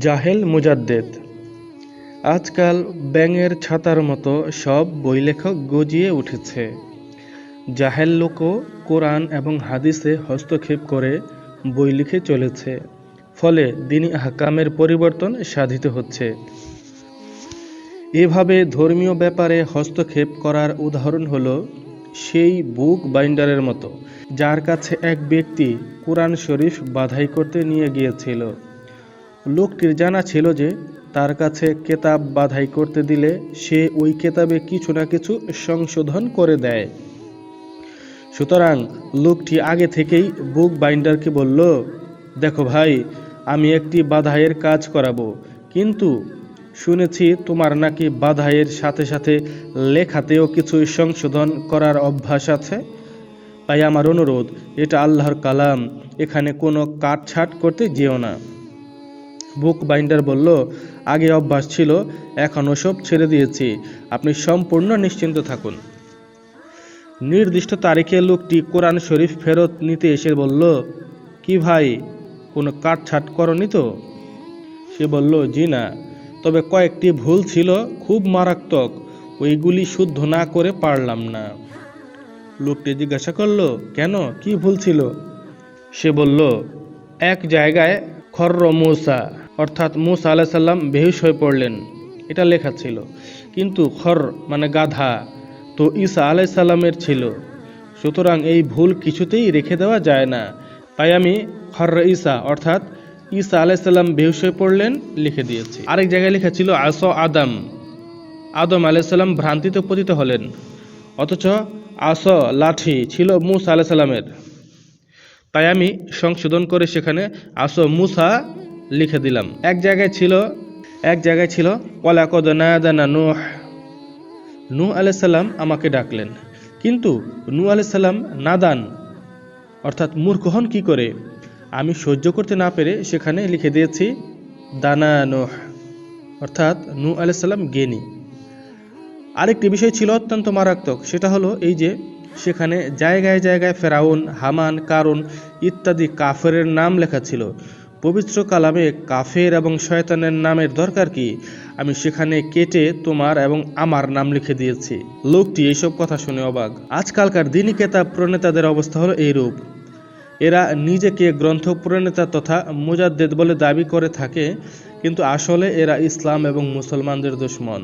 জাহেল মুজাদ্দেদ। আজকাল ব্যাঙের ছাতার মতো সব বই লেখক গজিয়ে উঠেছে। জাহেল লোকও কোরআন এবং হাদিসে হস্তক্ষেপ করে বই লিখে চলেছে। ফলে দিনী হাকামের পরিবর্তন সাধিত হচ্ছে। এভাবে ধর্মীয় ব্যাপারে হস্তক্ষেপ করার উদাহরণ হলো সেই বুক বাইন্ডারের মতো, যার কাছে এক ব্যক্তি কোরআন শরীফ বাধাই করতে নিয়ে গিয়েছিল। লোকটির জানা ছিল যে তার কাছে কেতাব বাধাই করতে দিলে সে ওই কেতাবে কিছু না কিছু সংশোধন করে দেয়। সুতরাং লোকটি আগে থেকেই বুক বাইন্ডারকে বলল, দেখো ভাই, আমি একটি বাধাইয়ের কাজ করাবো, কিন্তু শুনেছি তোমার নাকি বাধাইয়ের সাথে সাথে লেখাতেও কিছু সংশোধন করার অভ্যাস আছে। তাই আমার অনুরোধ, এটা আল্লাহর কালাম, এখানে কোনো কাটছাট করতে যেও না। বুক বাইন্ডার বলল, আগে অভ্যাস ছিল, এখন ওসব ছেড়ে দিয়েছি। আপনি সম্পূর্ণ নিশ্চিন্ত থাকুন। নির্দিষ্ট তারিখে লোকটি কোরআন শরীফ ফেরত নিতে এসে বলল, কি ভাই, কোনো কাটছাট করনি তো? সে বলল, জি না, তবে কয়েকটি ভুল ছিল, খুব মারাত্মক, ওইগুলি শুদ্ধ না করে পারলাম না। লোকটি জিজ্ঞাসা করল, কেন, কি ভুল ছিল? সে বলল, এক জায়গায় খর্র মূসা অর্থাৎ মুসা আলাহ সাল্লাম বেহুশ হয়ে পড়লেন। এটা লেখা ছিল। কিন্তু খর মানে গাধা তো ঈসা আলাই সাল্লামের ছিল। সুতরাং এই ভুল কিছুতেই রেখে দেওয়া যায় না। তাই আমি খর্র ঈসা অর্থাৎ ঈসা আলাইসাল্লাম বেহুশ হয়ে পড়লেন লিখে দিয়েছি। আরেক জায়গায় লেখা ছিল, আস আদম। আদম আলাইসাল্লাম ভ্রান্তিতে পতিত হলেন। অথচ আস লাঠি ছিল মুসা আলাইসাল্লামের তাই আমি সংশোধন করে সেখানে আস মুসা লিখে দিলাম। এক জায়গায় ছিল, এক জায়গায় ছিল, ওয়ালাকদ নায়াদানা নূহ। নূহ আলাইসাল্লাম আমাকে ডাকলেন। কিন্তু নূহ আলাইসাল্লাম নাদান, অর্থাৎ মূর্খ হন কি করে? আমি সহ্য করতে না পেরে সেখানে লিখে দিয়েছি, দানা নোহ, অর্থাৎ নূ আলাইসাল্লাম জ্ঞানী। আরেকটি বিষয় ছিল অত্যন্ত মারাত্মক, সেটা হলো এই যে সেখানে জায়গায় জায়গায় ফেরাউন, হামান, কারুন ইত্যাদি কাফের নাম লেখা ছিল। পবিত্র কালামে কাফের এবং শয়তানের নামের দরকার কি? আমি সেখানে কেটে তোমার এবং আমার নাম লিখে দিয়েছি। লোকটি এইসব কথা শুনে অবাক। আজকালকার দিনই কেতাব প্রণেতাদের অবস্থা হলো এইরূপ। এরা নিজেকে গ্রন্থ প্রণেতা তথা মুজাদ্দেদ বলে দাবি করে থাকে, কিন্তু আসলে এরা ইসলাম এবং মুসলমানদের দুশ্মন।